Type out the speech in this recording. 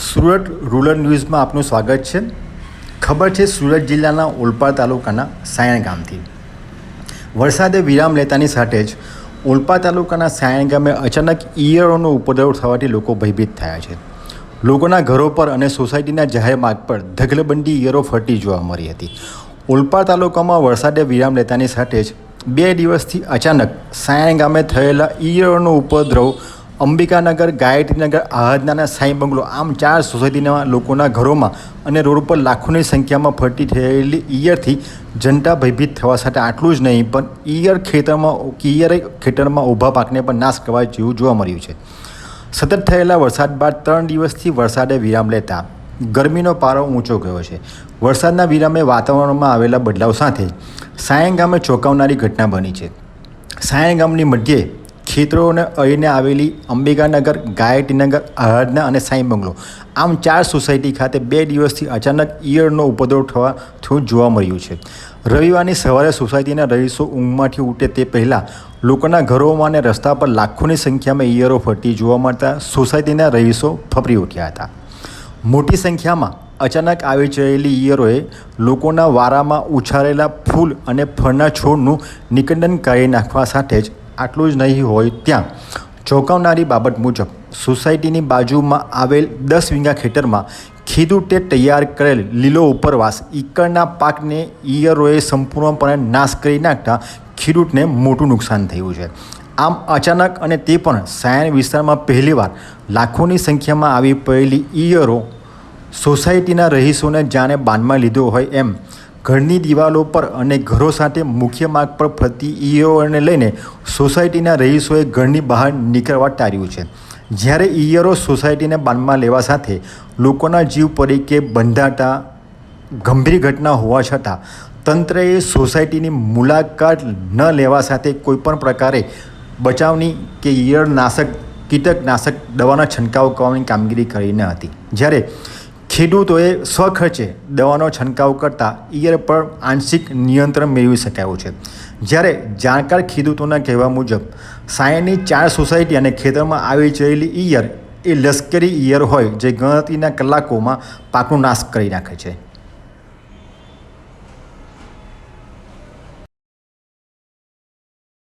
Surat rural ન્યૂઝમાં આપનું સ્વાગત છે. ખબર છે સુરત જિલ્લાના ઓલપાડ તાલુકાના સાયણ ગામથી. વરસાદે વિરામ લેતાની સાથે જ ઓલપાડ તાલુકાના સાયણ ગામે અચાનક ઈયળોનો ઉપદ્રવ થવાથી લોકો ભયભીત થયા છે. લોકોના ઘરો પર અને સોસાયટીના જાહેર માર્ગ પર ધગલબંધી ઈયળો ફરતી જોવા મળી હતી. ઓલપાડ તાલુકામાં વરસાદે વિરામ લેતાની સાથે જ બે દિવસથી અચાનક સાયણ ગામે થયેલા ઈયળોનો ઉપદ્રવ અંબિકાનગર, ગાયત્રીનગર આહદનાના સાંઈ બંગલો આમ ચાર સોસાયટીના લોકોના ઘરોમાં અને રોડ પર લાખોની સંખ્યામાં ફરતી થયેલી ઈયરથી જનતા ભયભીત થવા સાથે આટલું જ નહીં, પણ ઈયર ખેતરમાં ઈયળે ખેતરમાં ઊભા પાકને પણ નાશ કરવા જેવું જોવા મળ્યું છે. સતત થયેલા વરસાદ બાદ ત્રણ દિવસથી વરસાદે વિરામ લેતા ગરમીનો પારો ઊંચો ગયો છે. વરસાદના વિરામે વાતાવરણમાં આવેલા બદલાવ સાથે સાયણ ગામે ચોંકાવનારી ઘટના બની છે. સાયણ ગામની મધ્યે ખેતરોને અહીને આવેલી અંબિકાનગર ગાયટીનગર આહડના અને સાંઈ બંગલો આમ ચાર સોસાયટી ખાતે બે દિવસથી અચાનક ઈયળનો ઉપદ્રવ થવા થયું જોવા મળ્યું છે. રવિવારની સવારે સોસાયટીના રહીશો ઊંઘમાંથી ઉઠે તે પહેલાં લોકોના ઘરોમાં અને રસ્તા પર લાખોની સંખ્યામાં ઈયળો ફરતી જોવા મળતા સોસાયટીના રહીશો ફફરી ઉઠ્યા હતા. મોટી સંખ્યામાં અચાનક આવી જયેલી ઈયરોએ લોકોના વારામાં ઉછારેલા ફૂલ અને ફળના છોડનું નિકંદન કરી નાખવા સાથે જ આટલું જ નહીં હોય ત્યાં. ચોંકાવનારી બાબત મુજબ, સોસાયટીની બાજુમાં આવેલ દસ વીંગા ખેતરમાં ખેડૂતે તૈયાર કરેલ લીલો ઉપરવાસ ઈકળના પાકને ઈયરોએ સંપૂર્ણપણે નાશ કરી નાખતા ખેડૂતને મોટું નુકસાન થયું છે. આમ અચાનક અને તે પણ સાયણ વિસ્તારમાં પહેલીવાર લાખોની સંખ્યામાં આવી પડેલી ઈયરો સોસાયટીના રહીશોને જાણે બાનમાં લીધો હોય એમ ઘરની દિવાલો પર અને ઘરો સાથે મુખ્ય માર્ગ પર ફરતી ઈયળોને લઈને સોસાયટીના રહીશોએ ઘરની બહાર નીકળવા ટાળ્યું છે. જ્યારે ઈયરો સોસાયટીને બાનમાં લેવા સાથે લોકોના જીવ પરીકે બંધાતા ગંભીર ઘટના હોવા છતાં, તંત્રએ સોસાયટીની મુલાકાત ન લેવા સાથે કોઈપણ પ્રકારે બચાવની કે ઈયળનાશક કીટકનાશક દવાના છંટકાવ કરવાની કામગીરી કરી ન હતી. જ્યારે ખેડૂતોએ સ્વખર્ચે દવાનો છંટકાવ કરતાં ઈયળ પર આંશિક નિયંત્રણ મેળવી શકાયું છે. જ્યારે જાણકાર ખેડૂતોના કહેવા મુજબ, સાયણની ચાર સોસાયટી અને ખેતરમાં આવી જયેલી ઈયળ એ લશ્કરી ઈયર હોય જે ગણતરીના કલાકોમાં પાકનો નાશ કરી નાખે છે.